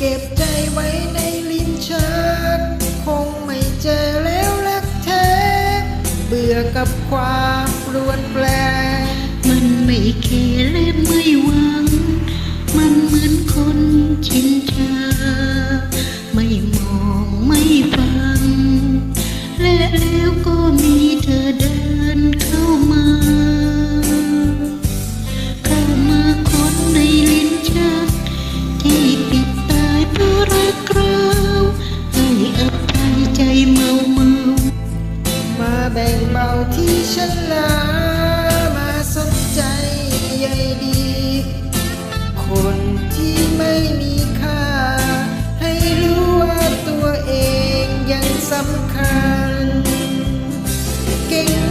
เก็บใจไว้ในลิ้นชักคงไม่เจอแล้วรักแท้ เบื่อกับความรวนแปร มันไม่เคและไม่หวัง มันเหมือนคนชินชา ไม่มองไม่ฟัง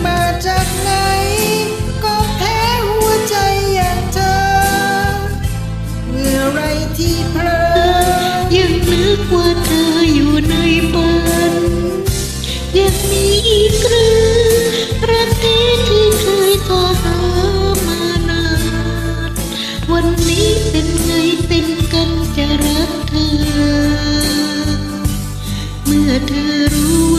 มาจากไหน ก็แพ้หัวใจอย่างเธอ เมื่อไรที่เพลอยังนึกว่าเธออยู่ในฝันยังมีอีกหรือรักแท้ที่เคยทอหามานาน วันนี้เป็นไงเป็นกันจะรักเธอ เมื่อเธอรู้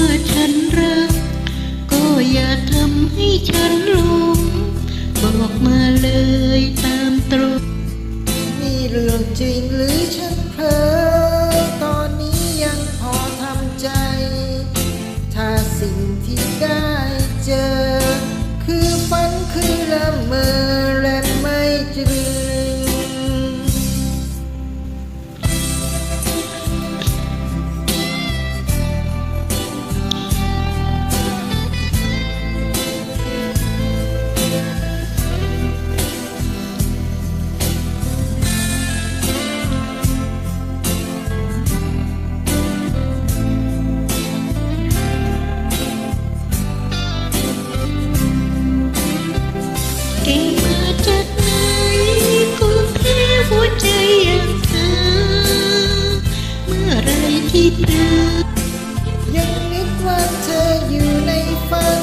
ยังนึกว่าเธออยู่ในฝัน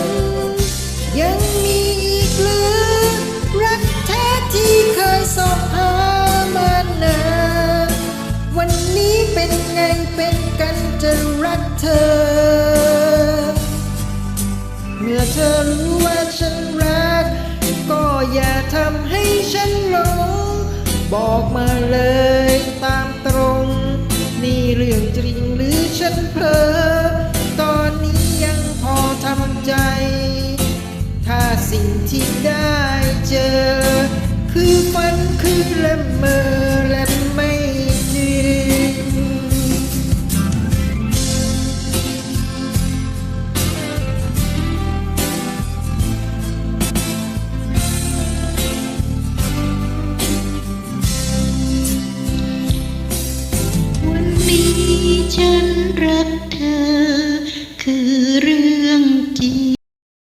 ยังมีอีกหรือรักแท้ที่เคยสอบหามานานวันนี้เป็นไงเป็นกันจะรักเธอ เมื่อเธอรู้ว่าฉันรัก ก็อย่าทำให้ฉันหลงบอกมาื่องจริงหรือฉันเพ้อตอนนี้ยังพอทำใจ ถ้าสิ่งที่ได้เจอ คือฝันคือละเมอและไม่จริงวันนี้ ฉันรักเธอ คือเรื่องจริง